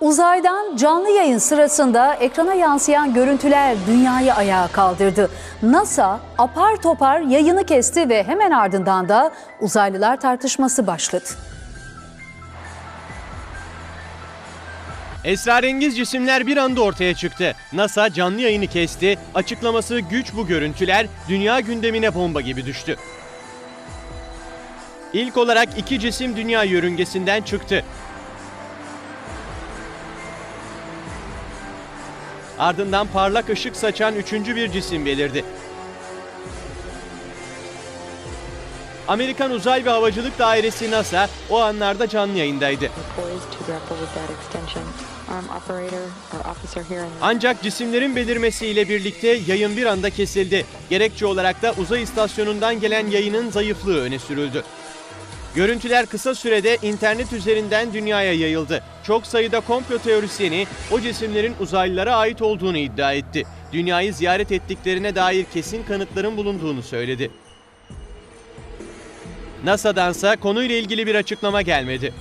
Uzaydan canlı yayın sırasında ekrana yansıyan görüntüler dünyayı ayağa kaldırdı. NASA apar topar yayını kesti ve hemen ardından da uzaylılar tartışması başladı. Esrarengiz cisimler bir anda ortaya çıktı. NASA canlı yayını kesti. Açıklaması güç bu görüntüler dünya gündemine bomba gibi düştü. İlk olarak iki cisim dünya yörüngesinden çıktı. Ardından parlak ışık saçan üçüncü bir cisim belirdi. Amerikan Uzay ve Havacılık Dairesi NASA o anlarda canlı yayındaydı. Ancak cisimlerin belirmesiyle birlikte yayın bir anda kesildi. Gerekçe olarak da uzay istasyonundan gelen yayının zayıflığı öne sürüldü. Görüntüler kısa sürede internet üzerinden dünyaya yayıldı. Çok sayıda komplo teorisyeni o cisimlerin uzaylılara ait olduğunu iddia etti. Dünyayı ziyaret ettiklerine dair kesin kanıtların bulunduğunu söyledi. NASA'dansa konuyla ilgili bir açıklama gelmedi.